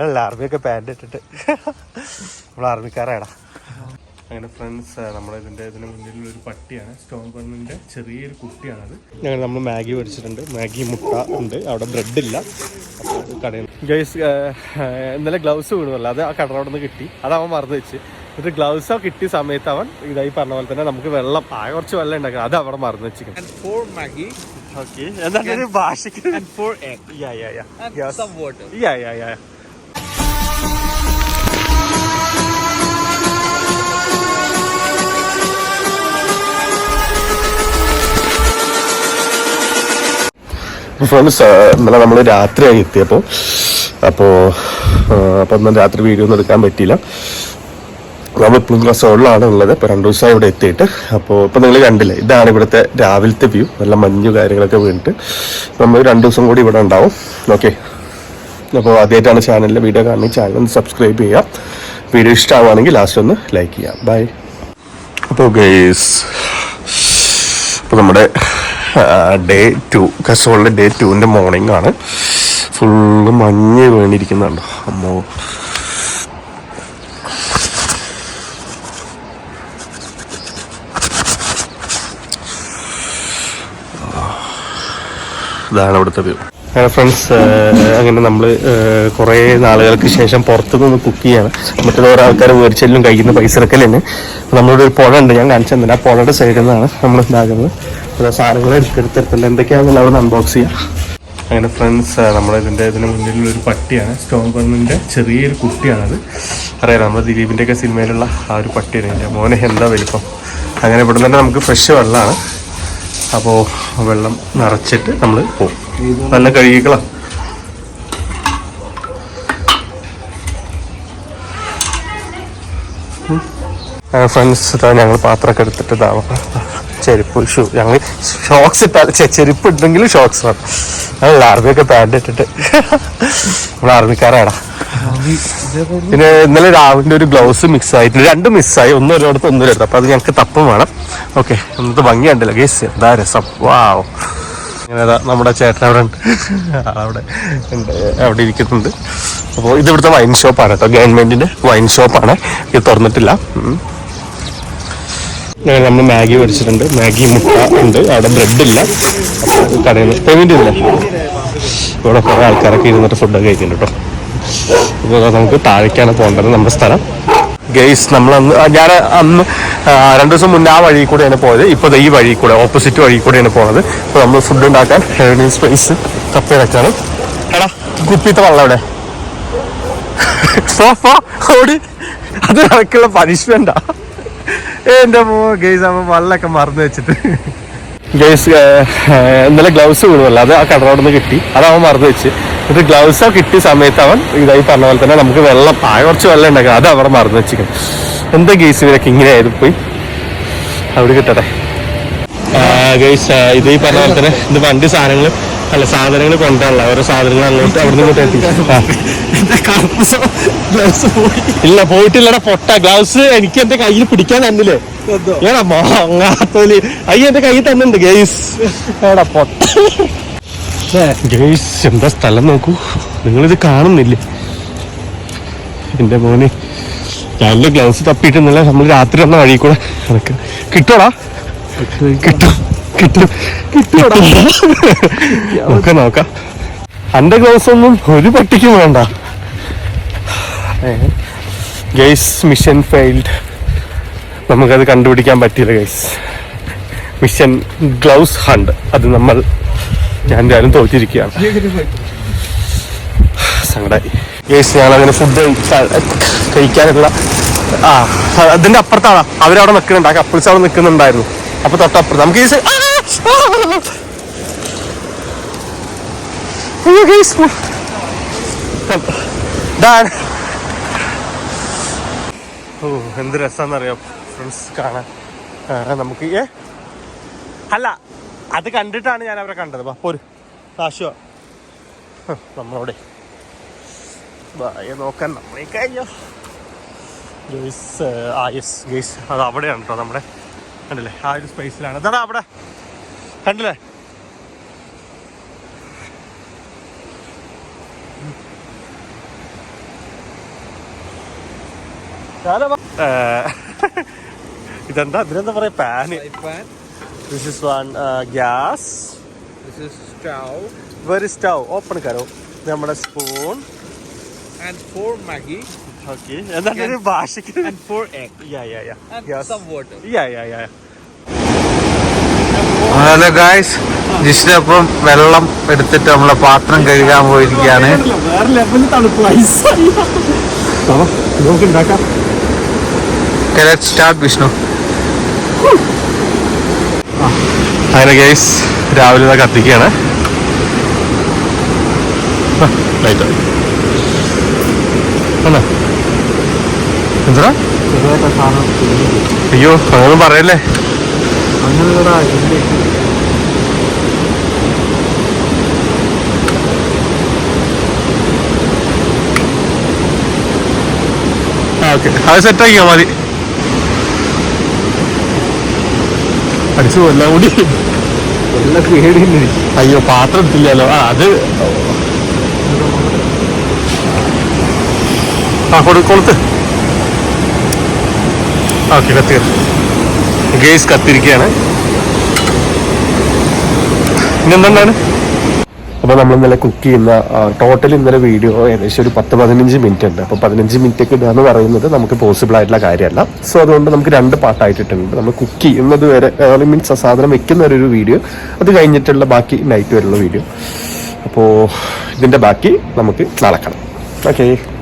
അല്ല ആർമിയൊക്കെ പാന്റ് ഇട്ടിട്ട്. നമ്മൾ ആർമിക്കാരാടാ അങ്ങനെ ഫ്രണ്ട്സ് നമ്മുടെ ഇതിന്റെ ഇതിന് മുന്നിലുള്ള ഒരു പട്ടിയാണ് സ്റ്റോൺ ബർണിന്റെ ചെറിയൊരു കുട്ടിയാണത്. ഞങ്ങൾ നമ്മൾ മാഗി മേടിച്ചിട്ടുണ്ട്. മാഗി മുട്ട ഉണ്ട്. അവിടെ ബ്രെഡ് ഇല്ല. കടയിൽ ഗൈസ് ഇന്നലെ ഗ്ലൗസ് വീണല്ലോ അത് ആ കടറോടെ നിന്ന് കിട്ടി. അത് അവൻ മറന്നു വെച്ച്. എന്നിട്ട് ഗ്ലൗസ് കിട്ടിയ സമയത്ത് അവൻ ഇതായി പറഞ്ഞ പോലെ തന്നെ നമുക്ക് വെള്ളം ആ കുറച്ച് വെള്ളം ഉണ്ടാക്കണം. അത് അവിടെ മറന്നു വെച്ചിരിക്കും and four Maggi. ഓക്കെ എന്താണ്? ഭാഷയ്ക്ക്. ഫ്രണ്ട്സ് ഇന്നലെ നമ്മൾ രാത്രിയായി എത്തിയപ്പോൾ അപ്പോൾ അപ്പോൾ ഒന്നും രാത്രി വീഡിയോ ഒന്നും എടുക്കാൻ പറ്റിയില്ല. നമ്മൾ ഇപ്പോഴും ക്ലാസ് ഉള്ളാണ് ഉള്ളത്. ഇപ്പോൾ രണ്ട് ദിവസമായി ഇവിടെ എത്തിയിട്ട്. അപ്പോൾ ഇപ്പോൾ നിങ്ങൾ കണ്ടില്ലേ ഇതാണ് ഇവിടുത്തെ രാവിലത്തെ വ്യൂ നല്ല മഞ്ഞു കാര്യങ്ങളൊക്കെ വീണിട്ട്. നമ്മൾ രണ്ട് ദിവസം കൂടി ഇവിടെ ഉണ്ടാവും. ഓക്കെ അപ്പോൾ ആദ്യമായിട്ടാണ് ചാനലിലെ വീഡിയോ കാണുന്നത്. ചാനൽ ഒന്ന് സബ്സ്ക്രൈബ് ചെയ്യുക. വീഡിയോ ഇഷ്ടമാവുകയാണെങ്കിൽ ലാസ്റ്റ് ഒന്ന് ലൈക്ക് ചെയ്യാം ബൈ അപ്പോൾ ഗേസ് അപ്പോൾ നമ്മുടെ ഡേ ടു കസോളിന്റെ ഡേ ടുവിന്റെ മോർണിംഗ് ആണ്. ഫുള്ള് മഞ്ഞ് വീണിരിക്കുന്നുണ്ടോ. അമ്മോ. ഇതാണ് അവിടുത്തെ വ്യൂ ഫ്രണ്ട്സ് അങ്ങനെ നമ്മൾ കുറേ നാളുകൾക്ക് ശേഷം പുറത്തു നിന്ന് കുക്ക് ചെയ്യാണ്. മറ്റുള്ള ഓരോ ആൾക്കാർ മേടിച്ചെല്ലും കഴിക്കുന്ന പൈസ തന്നെ നമ്മളിവിടെ ഒരു പുഴ ഉണ്ട്. ഞാൻ കാണിച്ചു തന്നില്ല. ആ പുഴയുടെ സൈഡിൽ നിന്നാണ് നമ്മൾ ഉണ്ടാക്കുന്നത്. ഓരോ സാധനങ്ങൾ എടുത്തെടുത്തിട്ടുണ്ട്. എന്തൊക്കെയാണെന്നുള്ള അവിടെ അൺബോക്സ് ചെയ്യാം. അങ്ങനെ ഫ്രണ്ട്സ് നമ്മുടെ ഇതിന്റെ ഇതിന് മുന്നിലുള്ള ഒരു പട്ടിയാണ്. സ്റ്റോൺ ബണ്ണിന്റെ ചെറിയൊരു കുട്ടിയാണത്. അറിയാം നമ്മുടെ ദിലീപിന്റെ ഒക്കെ സിനിമയിലുള്ള ആ ഒരു പട്ടിയാണ് എന്റെ മോനെ എന്താ വലിപ്പം? അങ്ങനെ ഇവിടെ തന്നെ നമുക്ക് ഫ്രഷ് വെള്ളമാണ്. അപ്പോൾ വെള്ളം നിറച്ചിട്ട് നമ്മൾ പോകും നല്ല കഴുകിക്കളാം. ഫ്രണ്ട്സ് ഞങ്ങൾ പാത്രമൊക്കെ എടുത്തിട്ട് ഇതാവാം ചെരുപ്പ് ഷൂ ഞങ്ങൾ ഷോക്സ് ഇട്ടാൽ ചെരുപ്പ് ഇട്ടെങ്കിലും ഷോക്സ് വേണം ഞങ്ങൾ ആർമിയൊക്കെ പാന്റ് ഇട്ടിട്ട്. നമ്മൾ ആർമിക്കാരാടാ പിന്നെ ഇന്നലെ രാവിലെ ഒരു ഗ്ലൗസ് മിക്സ് ആയിട്ട് രണ്ടും മിസ്സായി ഒന്നും ഒരിടത്ത് ഒന്നും ഒരിടത്ത്. അപ്പൊ അത് ഞങ്ങൾക്ക് തപ്പം വേണം. ഓക്കെ ഇന്നത്തെ ഭംഗി ഉണ്ടല്ലോ ഗേസ് എന്താ രസം? വാവ് ഇങ്ങനെ നമ്മുടെ ചേട്ടൻ അവിടെ ഉണ്ട്. അവിടെ ഉണ്ട്. അവിടെ ഇരിക്കുന്നുണ്ട്. അപ്പോൾ ഇത് ഇവിടുത്തെ വൈൻ ഷോപ്പാണ് കേട്ടോ. ഗവൺമെന്റിന്റെ വൈൻ ഷോപ്പാണ് ഇത് തുറന്നിട്ടില്ല. നമ്മൾ മാഗി മേടിച്ചിട്ടുണ്ട്. മാഗി മുട്ട ഉണ്ട്. അവിടെ ബ്രെഡ് ഇല്ല അപ്പോൾ കടയിൽ നിന്ന് പേയ്മെന്റ് ഇല്ല. ഇവിടെ കുറേ ആൾക്കാരൊക്കെ ഇരുന്നിട്ട് ഫുഡൊക്കെ കഴിക്കുന്നുണ്ട് കേട്ടോ അപ്പോൾ നമുക്ക് താഴേക്കാണ് പോകേണ്ടത് നമ്മുടെ സ്ഥലം. ഗെയ്സ് നമ്മൾ അന്ന് ഞാൻ അന്ന് രണ്ടു ദിവസം മുന്നേ ആ വഴി കൂടെയാണ് പോയത്. ഇപ്പോൾ ഈ വഴി കൂടെ ഓപ്പോസിറ്റ് വഴി കൂടെയാണ് പോണത്. ഇപ്പോൾ നമ്മൾ ഫുഡ് ഉണ്ടാക്കാൻ ഹെവനിങ് സ്പേസ് കപ്പയിലൊക്കെയാണ് എടാ കുപ്പിത്തെ വെള്ളം അവിടെ. ഓടി. അത് നമുക്കുള്ള പനിഷ്മെന്റാ എന്റെ മോ ഗെയ്സ് ആവുമ്പോ വള്ളൊക്കെ മറന്നു വെച്ചിട്ട്. ഗെയ്സ് ഇന്നലെ ഗ്ലൗസ് വീണുമല്ലോ അത് ആ കടറോട് നിന്ന് കിട്ടി. അത് അവൻ മറന്നു വെച്ച്. എന്നിട്ട് ഗ്ലൗസ് കിട്ടിയ സമയത്ത് അവൻ ഇതായി പറഞ്ഞ പോലെ തന്നെ നമുക്ക് വെള്ളം പായ കുറച്ച് വെള്ളം ഉണ്ടാക്കണം. അത് അവിടെ മറന്നു വെച്ചിരിക്കും എന്താ ഗെയ്സ് ഇവരൊക്കെ ഇങ്ങനെ ആയത് പോയി? അവിടെ കിട്ടട്ടെ. ഗെയ്സ് ഇതായി പറഞ്ഞ പോലെ തന്നെ ഇത് വണ്ടി സാധനങ്ങൾ അല്ല സാധനങ്ങൾ കൊണ്ടുവരല ഓരോ സാധനങ്ങൾ അങ്ങോട്ട് അവിടെ ഇങ്ങോട്ട് എത്തി ഇല്ല പോയിട്ടില്ലടാ പൊട്ട. ഗ്ലൗസ് എനിക്ക് എന്റെ കയ്യിൽ പിടിക്കാൻ തന്നില്ലേ? ഏടാ മാങ്ങാത്തോലി. അയ്യ എന്റെ കയ്യിൽ തന്നുണ്ട് ഗെയ്സ്. ഏടാ പൊട്ട. ഗെയ്സ് എന്താ സ്ഥലം നോക്കൂ. നിങ്ങളിത് കാണുന്നില്ലേ? എന്റെ മോനെ. നല്ല ഗ്ലൗസ് തപ്പിയിട്ടൊന്നുമില്ല നമ്മൾ രാത്രി വന്ന വഴി കൂടെ കിട്ടോടാ കിട്ടും. കിട്ടും. നോക്കാം നോക്കാം. എന്റെ ഗ്ലൗസ് ഒന്നും ഒരു പട്ടിക്കും വേണ്ട. ഗൈസ് മിഷൻ ഫെയിൽഡ് നമുക്കത് കണ്ടുപിടിക്കാൻ പറ്റിയില്ല ഗൈസ് മിഷൻ ഗ്ലൗസ് ഹണ്ട് അത് നമ്മൾ ഞാൻ എന്തായാലും തോറ്റിരിക്കുകയാണ്. സങ്കടായി. ഗൈസ് ഞാൻ അങ്ങനെ ഫുഡ് കഴിക്കാനുള്ള ആ അതിന്റെ അപ്പുറത്താണ് അവരവിടെ നിൽക്കുന്നുണ്ട്. ആ കപ്പിൾസ് അവിടെ നിൽക്കുന്നുണ്ടായിരുന്നു. അപ്പൊ തൊട്ടപ്പുറത്ത് നമുക്ക് ഈ അയ്യോ ഗൈസ് ഇതാണ് ഓ എന്ത് രസാന്നറിയാം? ഫ്രണ്ട്സ് കാണാൻ. നമുക്ക് ഏ? അല്ല അത് കണ്ടിട്ടാണ് ഞാൻ അവരെ കണ്ടത്. വാ പോര്. കാശുവാ ഹ്, നമ്മളവിടെ. വായ നോക്കാൻ നമ്മളെ കഴിഞ്ഞോ? ഗേസ് ആ യെസ് ഗേസ് അത് അവിടെയാണ് കേട്ടോ നമ്മുടെ കണ്ടില്ലേ? ആ ഒരു സ്പേസിലാണ് അതാ അവിടെ. കണ്ടില്ലേ? ഇതെന്താ? ഇതിനെന്താ പറയാ? Pan. pan. This is one gas. Very stove. Open കരോ. നമ്മുടെ സ്പൂൺ എന്താണ് ഭാഷയ്ക്ക്? and ഹലോ ഗായ്സ് ജിഷിനൊപ്പം വെള്ളം എടുത്തിട്ട് നമ്മളെ പാത്രം കഴുകാൻ പോയിരിക്കുകയാണ്. സ്റ്റാർട്ട് വിഷ്ണു അങ്ങനെ ഗൈസ് രാവിലെ ഇതാ കത്തിക്കുകയാണ്. ലൈറ്റ് എന്നാ എന്താ അയ്യോ അങ്ങനൊന്നും പറയല്ലേ? ആ ഓക്കെ. അത് സെറ്റ് ആക്കിയാ മതി. അടിച്ചു കൊല്ലാൻ കൂടി. അയ്യോ പാത്രം എടുത്തില്ലല്ലോ. ആ അത് ആ കൊടുക്കൊളുത്ത് ഓക്കെ ഓക്കെ കത്തി ഗേസ് കത്തിരിക്കുകയാണ് ഇന്നെന്താണ് അപ്പോൾ നമ്മൾ ഇന്നലെ കുക്ക് ചെയ്യുന്ന ടോട്ടൽ ഇന്നലെ വീഡിയോ ഏകദേശം ഒരു പത്ത് പതിനഞ്ച് മിനിറ്റ് ഉണ്ട്. അപ്പോൾ പതിനഞ്ച് മിനിറ്റ് ഒക്കെ ഇടുക എന്ന് പറയുന്നത് നമുക്ക് പോസിബിൾ ആയിട്ടുള്ള കാര്യമല്ല. സോ അതുകൊണ്ട് നമുക്ക് രണ്ട് പാർട്ടായിട്ടിട്ടുണ്ട് നമ്മൾ കുക്ക് ചെയ്യുന്നത് വരെ മീൻസ് അസാധനം സാധനം വെക്കുന്ന ഒരു വീഡിയോ അത് കഴിഞ്ഞിട്ടുള്ള ബാക്കി നൈറ്റ് വരെയുള്ള വീഡിയോ അപ്പോൾ ഇതിന്റെ ബാക്കി നമുക്ക് നാളെ കാണാം ഓക്കെ